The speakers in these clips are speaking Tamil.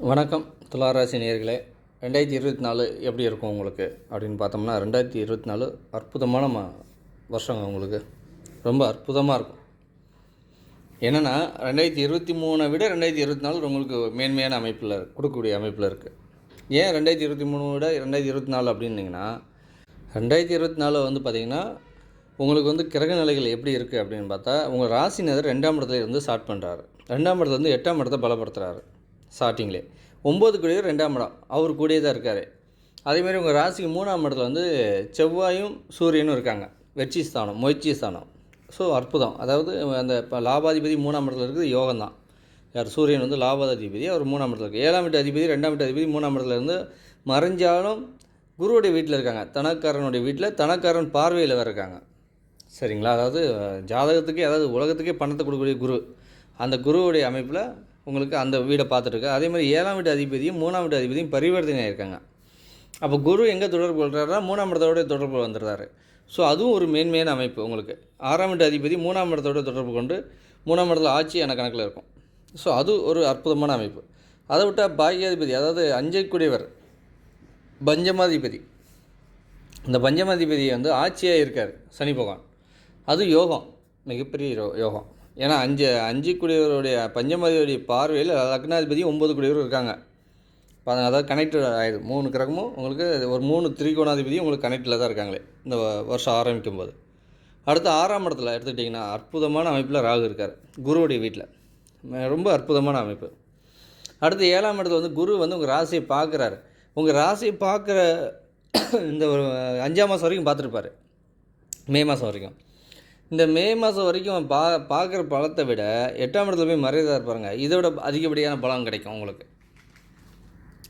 வணக்கம் துளாராசி நேர்களே ரெண்டாயிரத்தி இருபத்தி நாலு எப்படி இருக்கும் உங்களுக்கு? அப்படின்னு பார்த்தோம்னா ரெண்டாயிரத்தி இருபத்தி நாலு அற்புதமான ம வருஷங்க உங்களுக்கு. ரொம்ப அற்புதமாக இருக்கும். என்னென்னா ரெண்டாயிரத்தி இருபத்தி மூணை விட ரெண்டாயிரத்தி இருபத்தி நாலு உங்களுக்கு மேன்மையான அமைப்பில் கொடுக்கக்கூடிய அமைப்பில் இருக்குது ஏன் ரெண்டாயிரத்தி இருபத்தி மூணு விட ரெண்டாயிரத்தி இருபத்தி நாலு அப்படின்னிங்கன்னா ரெண்டாயிரத்தி இருபத்தி நாலு வந்து பார்த்திங்கன்னா உங்களுக்கு வந்து கிரக நிலைகள் எப்படி இருக்குது அப்படின்னு பார்த்தா உங்கள் ராசிநாதர் ரெண்டாம் இடத்துல இருந்து ஸ்டார்ட் பண்ணுறாரு ரெண்டாம் இடத்துல இருந்து எட்டாம் இடத்தை பலப்படுத்துகிறாரு ஸ்டார்டிங்லே ஒம்பது கூடியவர் ரெண்டாம் இடம். அவர் கூடயே தான் இருக்கார் அதேமாரி உங்கள் ராசிக்கு மூணாம் இடத்துல வந்து செவ்வாயும் சூரியனும் இருக்காங்க. வெற்றி ஸ்தானம் முயற்சி ஸ்தானம். ஸோ அற்புதம். அதாவது அந்த இப்போ லாபாதிபதி மூணாம் இடத்துல இருக்குது யோகம் தான் யார்? சூரியன் வந்து லாபாதிபதி அவர் மூணாம் இடத்துல இருக்குது ஏழாம் வீட்டு அதிபதி ரெண்டாம் வீட்டு அதிபதி மூணாம் இடத்துல இருந்து மறைஞ்சாலும் குருவுடைய வீட்டில் இருக்காங்க. தனக்காரனுடைய வீட்டில் தனக்காரன் பார்வையில் வேறு இருக்காங்க. சரிங்களா? அதாவது ஜாதகத்துக்கே அதாவது உலகத்துக்கே பணத்தை கொடுக்கக்கூடிய குரு. அந்த குருவுடைய அமைப்பில் உங்களுக்கு அந்த வீடை பார்த்துட்டு அதே மாதிரி ஏழாம் வீட்டு அதிபதியும் மூணாம் வீட்டு அதிபதியும் பரிவர்த்தனை இருக்காங்க. அப்போ குரு எங்கே தொடர்பு கொள்கிறாரா மூணாம் இடத்தோட தொடர்பு வந்துடுறாரு. ஸோ அதுவும் ஒரு மேன்மையான அமைப்பு உங்களுக்கு. ஆறாம் வீட்டு அதிபதி மூணாம் இடத்தோட தொடர்பு கொண்டு மூணாம் இடத்துல ஆட்சியான கணக்கில் இருக்கும். ஸோ அது ஒரு அற்புதமான அமைப்பு. அதை விட்டால் பாக்கியாதிபதி அதாவது அஞ்சைக்குடையவர் பஞ்சமாதிபதி. இந்த பஞ்சமாதிபதி வந்து ஆட்சியாக இருக்கார் சனி பகவான். அது யோகம் மிகப்பெரிய யோகம். ஏன்னா அஞ்சு அஞ்சு குடியவருடைய பஞ்சமாதிபதியுடைய பார்வையில் லக்னாதிபதி ஒம்பது குடியவர் இருக்காங்க. அப்ப அதாவது கனெக்டட் ஆகிடுது மூணு கிரகமும் உங்களுக்கு ஒரு மூணு திரிகோணாதிபதியும் உங்களுக்கு கனெக்டில் தான் இருக்காங்களே இந்த வருஷம் ஆரம்பிக்கும் போது அடுத்து ஆறாம் இடத்துல எடுத்துக்கிட்டிங்கன்னா அற்புதமான அமைப்பில் ராகு இருக்கார் குருவுடைய வீட்டில் ரொம்ப அற்புதமான அமைப்பு. அடுத்து ஏழாம் இடத்துல வந்து குரு வந்து உங்கள் ராசியை பார்க்குறாரு. உங்கள் ராசியை பார்க்குற இந்த ஒரு அஞ்சாம் மாதம் வரைக்கும் பார்த்துருப்பாரு. மே மாதம் வரைக்கும். இந்த மே மாதம் வரைக்கும் பா பார்க்குற பலத்தை விட எட்டாம் இடத்துல போய் மறையதாக இருப்பாருங்க. இதை விட அதிகப்படியான பலம் கிடைக்கும் உங்களுக்கு.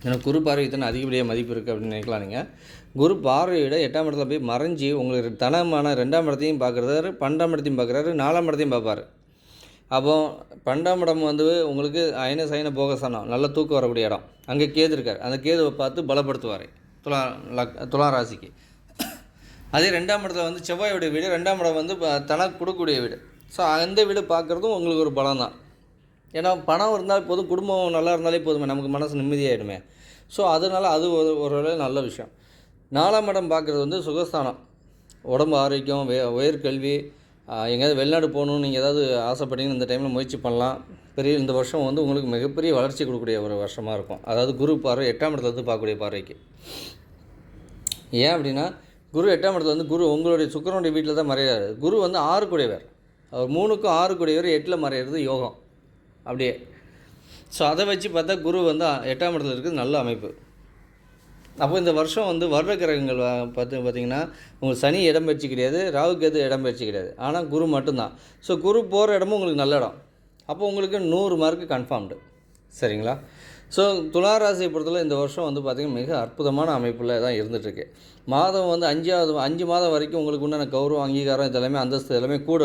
ஏன்னா குரு பார்வை தானே அதிகப்படியாக மதிப்பு இருக்குது அப்படின்னு நினைக்கலாம் நீங்கள் குரு பார்வையோட விட எட்டாம் இடத்துல போய் மறைஞ்சி உங்களுக்கு தனமான ரெண்டாம் இடத்தையும் பார்க்குறாரு பன்னெண்டாம் இடத்தையும் பார்க்குறாரு நாலாம் இடத்தையும் பார்ப்பார் அப்போ பன்னெண்டாம் இடம் வந்து உங்களுக்கு அயன சயன போகசனம் நல்ல தூக்கம் வரக்கூடிய இடம். அங்கே கேது இருக்கார். அந்த கேதுவை பார்த்து பலப்படுத்துவார். துலா லக் துலா ராசிக்கு. அதே ரெண்டாம் இடத்துல வந்து செவ்வாயோடைய வீடு ரெண்டாம் இடம் வந்து ப- தனக்கு கொடுக்கக்கூடிய வீடு. ஸோ அந்த வீடு பார்க்குறதும் உங்களுக்கு ஒரு பலம் தான் ஏன்னா பணம் இருந்தால் போதும் குடும்பம் நல்லா இருந்தாலே போதுமே நமக்கு மனசு நிம்மதியாகிடுமே ஸோ அதனால் அது ஒரு ஒரு நல்ல விஷயம். நாலாம் இடம் பார்க்குறது வந்து சுகஸ்தானம். உடம்பு ஆரோக்கியம் வே உயர்கல்வி எங்கேயாவது வெளிநாடு போகணும்னு நீங்கள் ஏதாவது ஆசைப்பட்டீங்கன்னு இந்த டைமில் முயற்சி பண்ணலாம். பெரிய இந்த வருஷம் வந்து உங்களுக்கு மிகப்பெரிய வளர்ச்சி கொடுக்கக்கூடிய ஒரு வருஷமாக இருக்கும். அதாவது குரு பார்வை எட்டாம் இடத்துலேருந்து பார்க்கக்கூடிய பார்வைக்கு. ஏன் அப்படின்னா குரு எட்டாம் இடத்துல வந்து குரு உங்களுடைய சுக்கரனுடைய வீட்டில் தான் மறையிறாரு குரு வந்து ஆறு கூடையவர். அவர் மூணுக்கும் ஆறு கூடையவர் எட்டில் மறையிறது யோகம். அப்படியே. ஸோ அதை வச்சு பார்த்தா குரு வந்து எட்டாம் இடத்துல இருக்குது நல்ல அமைப்பு. அப்போ இந்த வருஷம் வந்து வருட கிரகங்கள் வ- பார்த்து பார்த்தீங்கன்னா உங்களுக்கு சனி இடம்பெயர்ச்சி கிடையாது ராகு கேது இடம்பெயர்ச்சி கிடையாது. ஆனால் குரு மட்டும்தான். ஸோ குரு போகிற இடமும் உங்களுக்கு நல்ல இடம். அப்போ உங்களுக்கு நூறு மார்க்கு கன்ஃபார்ம்டு சரிங்களா? ஸோ துளாராசியை பொறுத்தவரை இந்த வருஷம் வந்து பார்த்திங்கன்னா மிக அற்புதமான அமைப்பில் தான் இருந்துகிட்ருக்கு மாதம் வந்து அஞ்சாவது அஞ்சு மாதம் வரைக்கும் உங்களுக்கு உண்டான கௌரவம் அங்கீகாரம் இதெல்லாமே அந்தஸ்து எல்லாமே கூட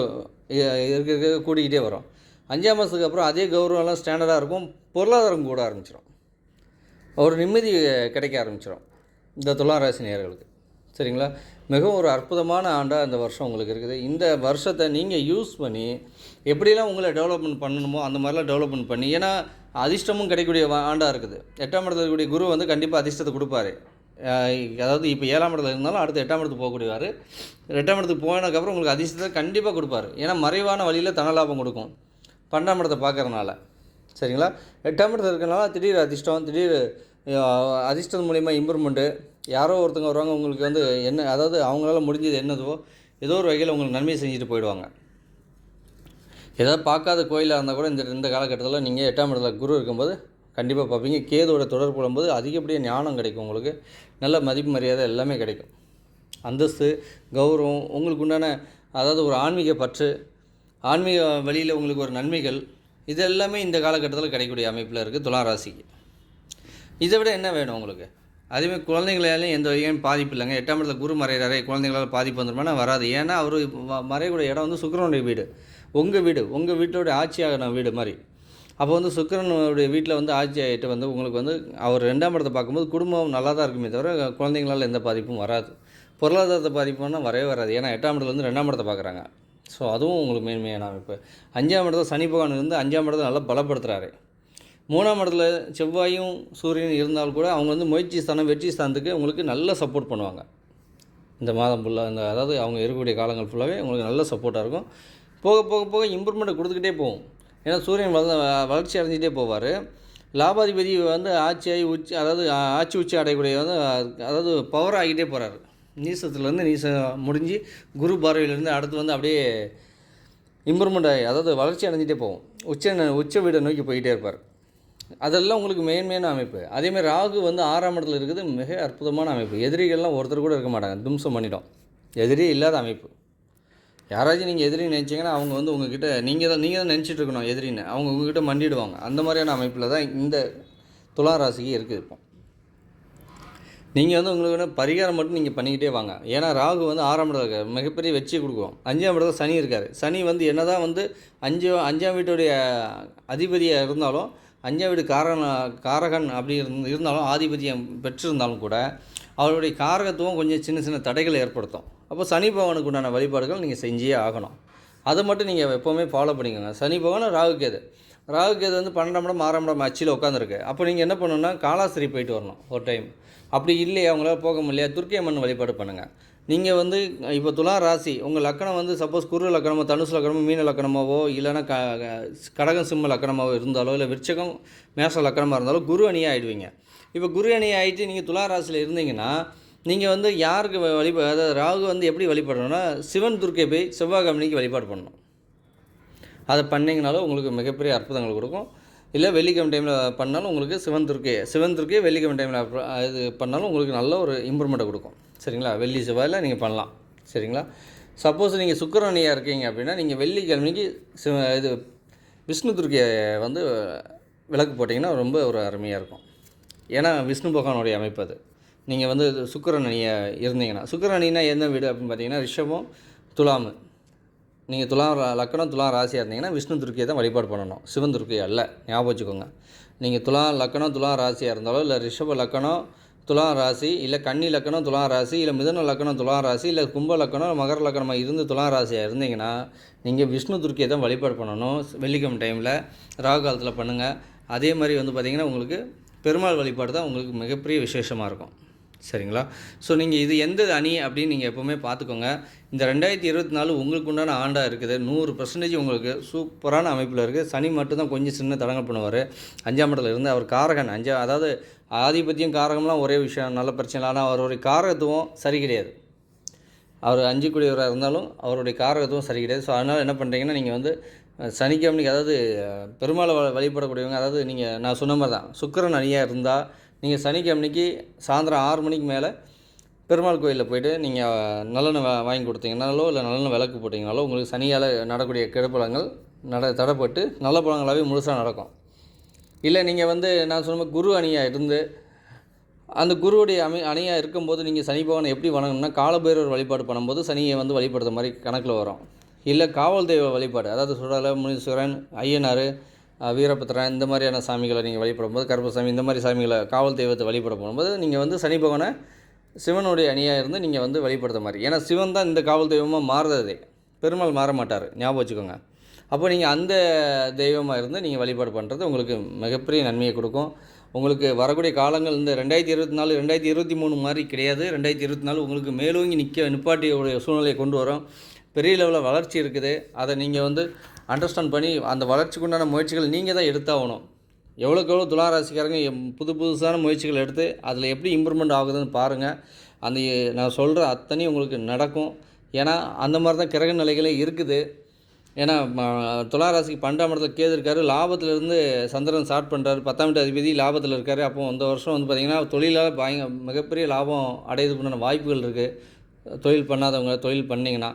இருக்க இருக்க கூடிக்கிட்டே வரும். அஞ்சாம் மாதத்துக்கு அப்புறம் அதே கௌரவம்லாம் ஸ்டாண்டர்டாக இருக்கும் பொருளாதாரம் கூட ஆரம்பிச்சிடும் ஒரு நிம்மதி கிடைக்க ஆரம்பிச்சிடும் இந்த துளாராசி நேர்களுக்கு சரிங்களா? மிகவும் ஒரு அற்புதமான ஆண்டாக இந்த வருஷம் உங்களுக்கு இருக்குது. இந்த வருஷத்தை நீங்கள் யூஸ் பண்ணி எப்படிலாம் உங்களை டெவலப்மெண்ட் பண்ணணுமோ அந்த மாதிரிலாம் டெவலப்மெண்ட் பண்ணி ஏன்னா அதிர்ஷ்டமும் கிடைக்கக்கூடிய ஆண்டாக இருக்குது. எட்டாம் இடத்துல இருக்கக்கூடிய குரு வந்து கண்டிப்பாக அதிர்ஷ்டத்தை கொடுப்பாரு. அதாவது இப்போ ஏழாம் இடத்துல இருந்தாலும் அடுத்து எட்டாம் இடத்துக்கு போகக்கூடியவார் எட்டாம் இடத்துக்கு போனதுக்கப்புறம் உங்களுக்கு அதிர்ஷ்டத்தை கண்டிப்பாக கொடுப்பார். ஏன்னா மறைவான வழியில் தனலாபம் கொடுக்கும். பன்னெண்டாம் இடத்தை பார்க்கறனால சரிங்களா? எட்டாம் இடத்துல இருக்கிறனால திடீர் அதிர்ஷ்டம் திடீர் அதிர்ஷ்டம் மூலிமா இம்ப்ரூவ்மெண்ட்டு யாரோ ஒருத்தங்க வருவாங்க உங்களுக்கு வந்து என்ன அதாவது அவங்களால முடிஞ்சது என்னதோ ஏதோ ஒரு வகையில் உங்களுக்கு நன்மை செஞ்சுட்டு போயிடுவாங்க. ஏதாவது பார்க்காத கோயிலாக இருந்தால் கூட இந்த இந்த காலகட்டத்தில் நீங்கள் எட்டாம் இடத்துல குரு இருக்கும்போது கண்டிப்பாக பார்ப்பீங்க. கேதோட தொடர்பு கொள்ளும்போது அதிகப்படியாக ஞானம் கிடைக்கும் உங்களுக்கு. நல்ல மதிப்பு மரியாதை எல்லாமே கிடைக்கும். அந்தஸ்து கௌரவம் உங்களுக்கு உண்டான அதாவது ஒரு ஆன்மீக பற்று ஆன்மீக வழியில் உங்களுக்கு ஒரு நன்மைகள் இது எல்லாமே இந்த காலகட்டத்தில் கிடைக்கக்கூடிய அமைப்பில் இருக்குது துலா ராசிக்கு. இதை விட என்ன வேணும் உங்களுக்கு? அதேமாதிரி குழந்தைங்களாலையும் எந்த வகையும் பாதிப்பு இல்லைங்க. எட்டாம் இடத்துல குரு மறையிறாரே குழந்தைங்களால் பாதிப்பு வந்துருமானா வராது. ஏன்னா அவர் மறையக்கூடிய இடம் வந்து சுக்கரனுடைய வீடு. உங்கள் வீடு உங்கள் வீட்டோட ஆட்சியாகின வீடு மாதிரி. அப்போ வந்து சுக்கிரனுடைய வீட்டில் வந்து ஆட்சி ஆகிட்டு வந்து உங்களுக்கு வந்து அவர் ரெண்டாம் இடத்தை பார்க்கும்போது குடும்பம் நல்லா தான் இருக்குமே தவிர குழந்தைங்களால் எந்த பாதிப்பும் வராது. பொருளாதாரத்தை பாதிப்புன்னா வரவே வராது. ஏன்னா எட்டாம் இடத்துல வந்து ரெண்டாம் இடத்தை பார்க்குறாங்க. ஸோ அதுவும் உங்களுக்கு மேன்மையான அமைப்பு அஞ்சாம் இடத்துல சனி பகவான் இருந்து அஞ்சாம் இடத்துல நல்லா பலப்படுத்துகிறாரு மூணாம் இடத்துல செவ்வாயும் சூரியன் இருந்தால் கூட அவங்க வந்து முயற்சி ஸ்தானம் வெற்றி ஸ்தானத்துக்கு உங்களுக்கு நல்ல சப்போர்ட் பண்ணுவாங்க. இந்த மாதம் ஃபுல்லாக இந்த அதாவது அவங்க இருக்கக்கூடிய காலங்கள் ஃபுல்லாகவே உங்களுக்கு நல்ல சப்போர்ட்டாக இருக்கும். போக போக போக இம்ப்ரூவ்மெண்ட்டை கொடுத்துக்கிட்டே போகும். ஏன்னா சூரியன் வள வளர்ச்சி அடைஞ்சிட்டே போவார். லாபாதிபதி வந்து ஆட்சியாகி உச்சி அதாவது ஆட்சி உச்சி அடையக்கூடிய வந்து அதாவது பவர் ஆகிட்டே போகிறாரு நீசத்துலேருந்து நீசம் முடிஞ்சு குரு பார்வையிலேருந்து அடுத்து வந்து அப்படியே இம்ப்ரூவ்மெண்ட் ஆகி அதாவது வளர்ச்சி அடைஞ்சிட்டே போகும். உச்ச உச்ச வீடை நோக்கி போயிட்டே இருப்பார். அதெல்லாம் உங்களுக்கு மேன்மையான அமைப்பு. அதேமாதிரி ராகு வந்து ஆறாம் இடத்துல இருக்குது மிக அற்புதமான அமைப்பு. எதிரிகள்லாம் ஒருத்தர் கூட இருக்க மாட்டாங்க. தும்சம் பண்ணிடும். எதிரியே இல்லாத அமைப்பு. யாராச்சும் நீங்கள் எதிரி நினச்சிங்கன்னா அவங்க வந்து உங்ககிட்ட நீங்கள் தான் நீங்கள் தான் நினச்சிட்டு இருக்கணும் எதிரின்னு. அவங்க உங்ககிட்ட மண்டிடுவாங்க. அந்த மாதிரியான அமைப்பில் தான் இந்த துலா ராசிக்கு இருக்குது இப்போ. நீங்கள் வந்து உங்களுக்கு வந்து பரிகாரம் மட்டும் நீங்கள் பண்ணிக்கிட்டே வாங்க. ஏன்னா ராகு வந்து ஆறாம் இடத்துல இருக்கார். மிகப்பெரிய வெற்றியை கொடுக்கும். அஞ்சாம் இடத்துல சனி இருக்கார். சனி வந்து என்னதான் வந்து அஞ்சு அஞ்சாம் வீட்டுடைய அதிபதியாக இருந்தாலும் அஞ்சாம் வீடு காரகன் காரகன் அப்படி இருந்து இருந்தாலும் ஆதிபதியம் பெற்றிருந்தாலும் கூட அவருடைய காரகத்துவம் கொஞ்சம் சின்ன சின்ன தடைகளை ஏற்படுத்தும். அப்போ சனி பகவானுக்கு உண்டான வழிபாடுகள் நீங்கள் செஞ்சே ஆகணும். அதை மட்டும் நீங்கள் எப்போவுமே ஃபாலோ பண்ணிக்கோங்க. சனி பகவான் ராகு ராகுகேது ராகு கேது வந்து பன்னெண்டாம் இடம் ஆறாம் இடம் அச்சில் உட்காந்துருக்கு அப்போ நீங்கள் என்ன பண்ணணும்னா காலாஸ்திரி போயிட்டு வரணும் ஒரு டைம் அப்படி இல்லையா அவங்களால போக முடியலையா துர்க்கை அம்மன் வழிபாடு பண்ணுங்கள் நீங்கள் வந்து இப்போ துலா ராசி உங்கள் லக்கணம் வந்து சப்போஸ் குரு லக்கணமோ தனுசு லக்கணமோ மீன லக்கணமாவோ இல்லைன்னா க கடகம் சிம்ம லக்கணமாவோ இருந்தாலோ இல்லை விருச்சகம் மேச லக்கணமாக இருந்தாலோ குரு அணியாக ஆகிடுவீங்க இப்போ குரு அணி ஆகிட்டு நீங்கள் துலா ராசியில் இருந்தீங்கன்னா நீங்கள் வந்து யாருக்கு வழிப அதாவது ராகு வந்து எப்படி வழிபடணும்னா சிவன் துர்க்கை போய் செவ்வாய்க்கிழமைக்கு வழிபாடு பண்ணணும். அதை பண்ணிங்கனாலும் உங்களுக்கு மிகப்பெரிய அற்புதங்கள் கொடுக்கும். இல்லை வெள்ளிக்கிழமை டைமில் பண்ணாலும் உங்களுக்கு சிவன் துர்க்கை சிவன் துர்க்கை வெள்ளிக்கிழமை டைமில் இது பண்ணாலும் உங்களுக்கு நல்ல ஒரு இம்ப்ரூவ்மெண்ட்டை கொடுக்கும். சரிங்களா? வெள்ளி செவ்வாயில் நீங்கள் பண்ணலாம். சரிங்களா? சப்போஸ் நீங்கள் சுக்கிரனியாக இருக்கீங்க அப்படின்னா நீங்கள் வெள்ளிக்கிழமைக்கு சிவ இது விஷ்ணு துர்க்கையை வந்து விளக்கு போட்டிங்கன்னா ரொம்ப ஒரு அருமையாக இருக்கும். ஏன்னா விஷ்ணு பகவானுடைய அமைப்பு அது. நீங்கள் வந்து சுக்கிரன் அணியை இருந்தீங்கன்னா சுக்கிரன் அணினா எந்த வீடு அப்படின்னு பார்த்தீங்கன்னா ரிஷபம் துலாமு. நீங்கள் துலாம் லக்கணம் துலா ராசியாக இருந்தீங்கன்னா விஷ்ணு துருக்கியை தான் வழிபாடு பண்ணணும். சிவன் துர்க்கை அல்ல ஞாபகம் வச்சுக்கோங்க. நீங்கள் துலாம் லக்கணம் துலாம் ராசியாக இருந்தாலோ இல்லை ரிஷப லக்கணம் துலாம் ராசி இல்லை கன்னி லக்கணம் துலாம் ராசி இல்லை மிதன லக்கணம் துலாம் ராசி இல்லை கும்ப லக்கணம் மகர லக்கணமாக இருந்து துலாம் ராசியாக இருந்தீங்கன்னா நீங்கள் விஷ்ணு துர்க்கையை தான் வழிபாடு பண்ணணும். வெள்ளிக்கிழமை டைமில் ராகு காலத்தில் பண்ணுங்கள் அதே மாதிரி வந்து பார்த்திங்கன்னா உங்களுக்கு பெருமாள் வழிபாடு தான் உங்களுக்கு மிகப்பெரிய விசேஷமாக இருக்கும். சரிங்களா? ஸோ நீங்கள் இது எந்த அணி அப்படின்னு நீங்கள் எப்போவுமே பார்த்துக்கோங்க. இந்த ரெண்டாயிரத்தி இருபத்தி நாலு உங்களுக்கு உண்டான ஆண்டாக இருக்குது. நூறு பர்சன்டேஜ் உங்களுக்கு சூப்பரான அமைப்பில் இருக்குது சனி மட்டும்தான் கொஞ்சம் சின்ன தடங்கல் பண்ணுவார். அஞ்சாம் இடத்துல இருந்து அவர் காரகன். அஞ்சா அதாவது ஆதிபத்தியம் காரகம்லாம் ஒரே விஷயம். நல்ல பிரச்சனை இல்லை. ஆனால் அவருடைய காரகத்துவம் சரி கிடையாது. அவர் அஞ்சு கூடியவராக இருந்தாலும் அவருடைய காரகத்துவம் சரி கிடையாது. ஸோ அதனால் என்ன பண்ணுறீங்கன்னா நீங்கள் வந்து சனிக்கிழமைக்கு அதாவது பெருமாளை வழிபடக்கூடியவங்க அதாவது நீங்கள் நான் சொன்ன மாதிரி தான் சுக்கிரன் அணியாக இருந்தால் நீங்கள் சனிக்கிழமைக்கு சாயந்தரம் ஆறு மணிக்கு மேலே பெருமாள் கோயிலில் போயிட்டு நீங்கள் நல்லெண்ணெய் வா வாங்கி கொடுத்தீங்கனாலோ இல்லை நல்லெண்ணெய் விளக்கு போட்டிங்கனாலோ உங்களுக்கு சனியால் நடக்கூடிய கெடுப்பழங்கள் நட தடைப்பட்டு நல்ல பழங்களாகவே முழுசாக நடக்கும். இல்லை நீங்கள் வந்து நான் சொன்ன குரு அணியாக இருந்து அந்த குருவுடைய அணி அணியாக இருக்கும்போது நீங்கள் சனி பகவானை எப்படி வணங்கணும்னா காலபைரவர் வழிபாடு பண்ணும்போது சனியை வந்து வழிபடுற மாதிரி கணக்கில் வரும். இல்லை காவல் தெய்வ வழிபாடு அதாவது சுடலை முனீஸ்வரன் ஐயனார் வீரபத்ரா இந்த மாதிரியான சாமிகளை நீங்கள் வழிபடும்போது கருப்பசாமி இந்த மாதிரி சாமிகளை காவல் தெய்வத்தை வழிபட போகும்போது நீங்கள் வந்து சனி பகவானை சிவனுடைய அணியாக இருந்து நீங்கள் வந்து வழிபடுத்த மாதிரி. ஏன்னா சிவன் தான் இந்த காவல் தெய்வமாக மாறுறதே. பெருமாள் மாற மாட்டார். ஞாபகம் வச்சுக்கோங்க. அப்போ நீங்கள் அந்த தெய்வமாக இருந்து நீங்கள் வழிபாடு பண்ணுறது உங்களுக்கு மிகப்பெரிய நன்மையை கொடுக்கும். உங்களுக்கு வரக்கூடிய காலங்கள் இந்த ரெண்டாயிரத்தி இருபத்தி நாலு ரெண்டாயிரத்தி இருபத்தி மூணு மாதிரி கிடையாது. ரெண்டாயிரத்தி இருபத்தி நாலு உங்களுக்கு மேலோங்கி நிற்க நிப்பாட்டியோடைய சூழ்நிலையை கொண்டு வரும். பெரிய லெவலில் வளர்ச்சி இருக்குது. அதை நீங்கள் வந்து அண்டர்ஸ்டாண்ட் பண்ணி அந்த வளர்ச்சிக்குண்டான முயற்சிகள் நீங்கள் தான் எடுத்தாகணும். எவ்வளோக்கு எவ்வளோ துளாராசிக்காரங்க புது புதுசான முயற்சிகள் எடுத்து அதில் எப்படி இம்ப்ரூவ்மெண்ட் ஆகுதுன்னு பாருங்கள் அந்த நான் சொல்கிற அத்தனையும் உங்களுக்கு நடக்கும். ஏன்னா அந்த மாதிரி தான் கிரக நிலைகளே இருக்குது. ஏன்னா துளாராசிக்கு பன்னெண்டாம் இடத்துல கேது இருக்காரு. லாபத்திலிருந்து சந்திரன் ஸ்டார்ட் பண்ணுறாரு பத்தாம் வீட்டு அதிபதி லாபத்தில் இருக்காரு. அப்போ இந்த வருஷம் வந்து பார்த்திங்கன்னா தொழிலால் பயங்க மிகப்பெரிய லாபம் அடையிறதுக்குண்டான வாய்ப்புகள் இருக்குது தொழில் பண்ணாதவங்க தொழில் பண்ணிங்கன்னா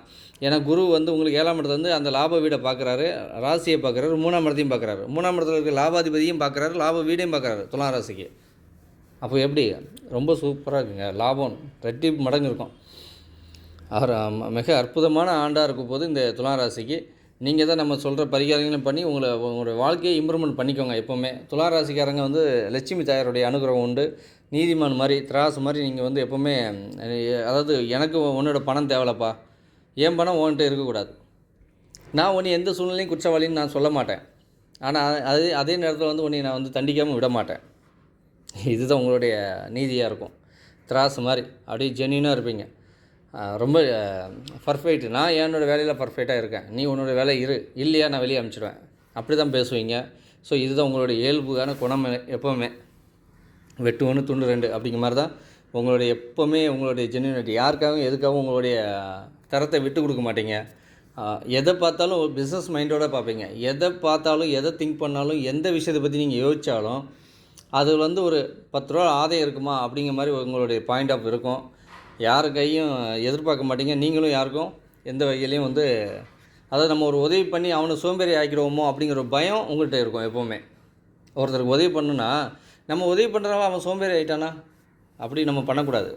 ஏன்னா குரு வந்து உங்களுக்கு ஏழாம் இடத்துல வந்து அந்த லாப வீடை பார்க்குறாரு ராசியை பார்க்குறாரு மூணாம் இடத்தையும் பார்க்குறாரு மூணாம் இடத்துல இருக்க லாபாதிபதியும் பார்க்குறாரு லாப வீடையும் பார்க்குறாரு துலாம் ராசிக்கு. அப்போ எப்படி? ரொம்ப சூப்பராக இருக்குங்க. லாபம் ரெட்டி மடங்கு இருக்கும். அவர் மிக அற்புதமான ஆண்டாக இருக்கும் போது இந்த துலா ராசிக்கு நீங்கள் தான் நம்ம சொல்கிற பரிகாரங்களும் பண்ணி உங்களை உங்களுடைய வாழ்க்கையை இம்ப்ரூவ்மெண்ட் பண்ணிக்கோங்க எப்போவுமே. துலா ராசிக்காரங்க வந்து லட்சுமி தாயாருடைய அனுகிரகம் உண்டு. நீதிமான் மாதிரி திராசு மாதிரி நீங்கள் வந்து எப்போவுமே அதாவது எனக்கு உன்னோட பணம் தேவையில்லப்பா என் பணம் உன்கிட்ட இருக்கக்கூடாது. நான் ஒன்று எந்த சூழ்நிலையும் குற்றவாளின்னு நான் சொல்ல மாட்டேன். ஆனால் அதே அதே நேரத்தில் வந்து உன்னை நான் வந்து தண்டிக்காமல் விட மாட்டேன். இதுதான் உங்களுடைய நீதியாக இருக்கும். திராசு மாதிரி அப்படியே ஜென்யூனாக இருப்பீங்க. ரொம்ப பர்ஃபெக்ட் நான் என்னோடய வேலையில் பர்ஃபெக்டாக இருக்கேன். நீ உன்னோட வேலை இரு. இல்லையா நான் வெளியே அனுப்பிச்சிடுவேன். அப்படி தான் பேசுவீங்க. ஸோ இதுதான் உங்களுடைய இயல்புக்கான குணம் எப்போவுமே. வெட்டு ஒன்று துண்டு ரெண்டு அப்படிங்கிற மாதிரி தான் உங்களுடைய எப்போவுமே உங்களுடைய ஜென்யூனிட்டி யாருக்காகவும் எதுக்காகவும் உங்களுடைய தரத்தை விட்டு கொடுக்க மாட்டீங்க. எதை பார்த்தாலும் ஒரு பிஸ்னஸ் மைண்டோட பார்ப்பீங்க. எதை பார்த்தாலும் எதை திங்க் பண்ணாலும் எந்த விஷயத்தை பற்றி நீங்கள் யோசித்தாலும் அது வந்து ஒரு பத்து ரூபா ஆதாயம் இருக்குமா அப்படிங்கிற மாதிரி உங்களுடைய பாயிண்ட் ஆஃப் இருக்கும். யார் கையும் எதிர்பார்க்க மாட்டீங்க. நீங்களும் யாருக்கும் எந்த வகையிலையும் வந்து அதாவது நம்ம ஒரு உதவி பண்ணி அவனை சோம்பேறி ஆக்கிடுவோமோ அப்படிங்கிற ஒரு பயம் உங்கள்கிட்ட இருக்கும் எப்போவுமே. ஒருத்தருக்கு உதவி பண்ணுன்னா நம்ம உதவி பண்ணுறவன் அவன் சோம்பேறி ஆகிட்டானா அப்படி நம்ம பண்ணக்கூடாது.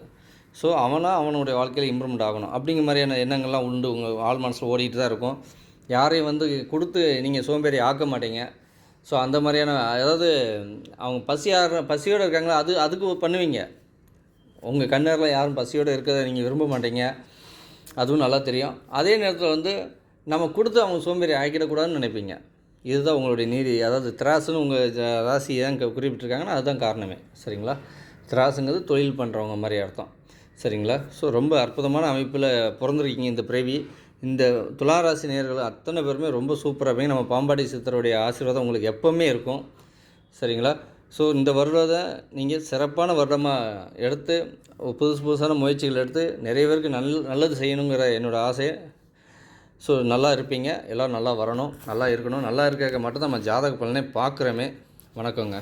ஸோ அவனாக அவனுடைய வாழ்க்கையில் இம்ப்ரூவ்மெண்ட் ஆகணும். அப்படிங்கிற மாதிரியான எண்ணங்கள்லாம் உண்டு. உங்கள் ஆள் மனசில் ஓடிட்டு தான் இருக்கும். யாரையும் வந்து கொடுத்து நீங்கள் சோம்பேறி ஆக்க மாட்டீங்க. ஸோ அந்த மாதிரியான அதாவது அவங்க பசியாக பசியோடு இருக்காங்களா? அது அதுக்கு பண்ணுவீங்க. உங்கள் கண்ணரில் யாரும் பசியோடு இருக்கிறத நீங்கள் விரும்ப மாட்டீங்க. அதுவும் நல்லா தெரியும். அதே நேரத்தில் வந்து நம்ம கொடுத்து அவங்க சோம்பேறி ஆக்கிடக்கூடாதுன்னு நினைப்பீங்க. இதுதான் உங்களுடைய நீதி. அதாவது திராசுன்னு உங்கள் ஜ- ராசி ஏன் க- குறிப்பிட்டிருக்காங்கன்னா அதுதான் காரணமே. சரிங்களா? திராசுங்கிறது தொழில் பண்ணுறவங்க மாதிரி அர்த்தம். சரிங்களா? ஸோ ரொம்ப அற்புதமான அமைப்பில் பிறந்திருக்கீங்க இந்த பிறவி. இந்த துளாராசி நேர்கள் அத்தனை பேருமே ரொம்ப சூப்பராக போய் நம்ம பாம்பாடி சித்தருடைய ஆசீர்வாதம் உங்களுக்கு எப்போவுமே இருக்கும். சரிங்களா? ஸோ இந்த வருடத்தை நீங்கள் சிறப்பான வருடமாக எடுத்து புதுசு புதுசான முயற்சிகள் எடுத்து நிறைய பேருக்கு நல் நல்லது செய்யணுங்கிற என்னோடய ஆசை ஸோ நல்லா இருப்பீங்க. எல்லோரும் நல்லா வரணும். நல்லா இருக்கணும். நல்லா இருக்க மட்டும் தான் நம்ம ஜாதக பலனே பார்க்குறோமே. வணக்கங்க.